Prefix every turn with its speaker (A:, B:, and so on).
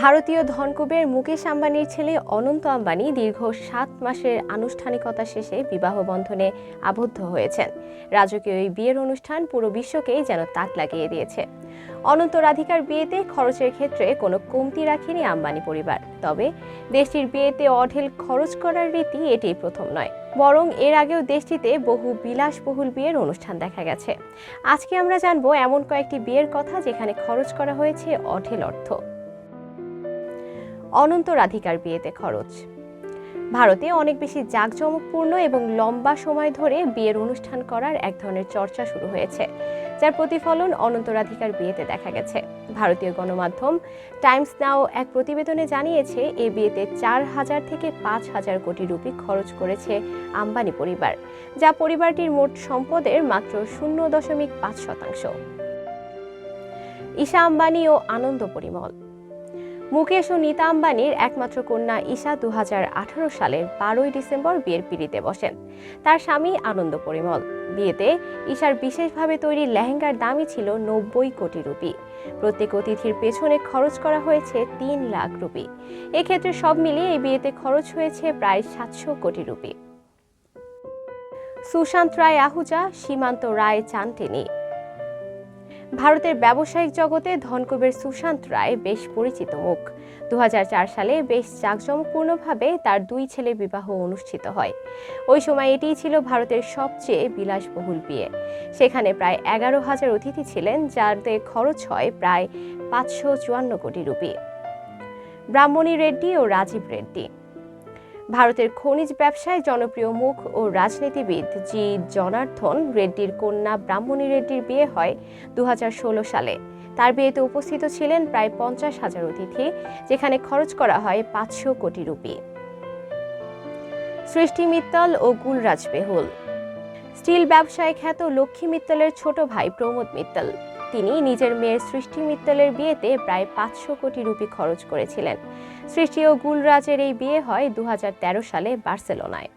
A: ভারতীয় ধনকুবের মুকেশ আম্বানির ছেলে অনন্ত আম্বানি দীর্ঘ সাত মাসের আনুষ্ঠানিকতা শেষে বিবাহ বন্ধনে আবদ্ধ হয়েছেন। রাজকীয় এই বিয়ের অনুষ্ঠান পুরো বিশ্বকেই যেন তাক লাগিয়ে দিয়েছে। অনন্ত রাধিকার বিয়েতে খরচের ক্ষেত্রে কোনো কমতি রাখেনি আম্বানি পরিবার। তবে দেশটির বিয়েতে অঢেল খরচ করার রীতি এটি প্রথম নয়। বরং এর আগেও দেশটিতে বহু বিলাসবহুল বিয়ের অনুষ্ঠান দেখা গেছে। আজকে আমরা জানব এমন কয়েকটি বিয়ের কথা যেখানে খরচ করা হয়েছে অঢেল অর্থ। অনন্ত রাধিকার বিয়েতে খরচ। ভারতে অনেক বেশি জাঁকজমকপূর্ণ এবং লম্বা সময় ধরে বিয়ের অনুষ্ঠান করার এক ধরনের চর্চা শুরু হয়েছে, যার প্রতিফলন অনন্ত রাধিকার বিয়েতে দেখা গেছে। ভারতীয় গণমাধ্যম টাইমস নাও এক প্রতিবেদনে জানিয়েছে, এ বিয়েতে চার হাজার থেকে পাঁচ হাজার কোটি রুপি খরচ করেছে আম্বানি পরিবার, যা পরিবারটির মোট সম্পদের মাত্র শূন্য দশমিক পাঁচ শতাংশ। ঈশা আম্বানি ও আনন্দ পরিমল। মুকেশ ও নীতা আম্বানির একমাত্র কন্যা ঈশা দুহাজার আঠারো সালের বারোই ডিসেম্বর বিয়ের পিড়িতে বসেন। তার স্বামী আনন্দ পরিমল। বিয়েতে ঈশার বিশেষভাবে তৈরি লেহেঙ্গার দামই ছিল নব্বই কোটি রুপি। প্রত্যেক অতিথির পেছনে খরচ করা হয়েছে তিন লাখ রুপি। এক্ষেত্রে সব মিলিয়ে এই বিয়েতে খরচ হয়েছে প্রায় সাতশো কোটি রুপি। সুশান্ত রায় আহুজা, সীমান্ত রায় চানটেনি ভারতের ব্যবসায়িক জগতে ধনকুবের সুশান্ত রায় বেশ পরিচিত মুখ। দু হাজার চার সালে বেশ জাঁকজমকপূর্ণভাবে তার দুই ছেলে বিবাহ অনুষ্ঠিত হয়। ওই সময় এটিই ছিল ভারতের সবচেয়ে বিলাসবহুল বিয়ে। সেখানে প্রায় এগারো হাজার অতিথি ছিলেন, যাতে খরচ হয় প্রায় পাঁচশো চুয়ান্ন কোটি রুপি। ব্রাহ্মণী রেড্ডি ও রাজীব রেড্ডি ভারতের খনিজ ব্যবসায় জনপ্রিয় মুখ ও রাজনীতিবিদ জি জনার্থন রেড্ডির কন্যা ব্রাহ্মণী রেড্ডির বিয়ে হয় দু হাজার ষোলো সালে। তার বিয়েতে উপস্থিত ছিলেন প্রায় পঞ্চাশ হাজার অতিথি, যেখানে খরচ করা হয় পাঁচশো কোটি রুপি। সৃষ্টি মিত্তল ও গুলরাজ বেহুল। স্টিল ব্যবসায় খ্যাত লক্ষ্মী মিত্তলের ছোট ভাই প্রমোদ মিত্তল। তিনি নিজের মেয়ের সৃষ্টি মিত্তলের বিয়েতে প্রায় পাঁচশো কোটি রুপি খরচ করেছিলেন। সৃষ্টি ও গুলরাজের এই বিয়ে হয় দু হাজার তেরো সালে বার্সেলোনায়।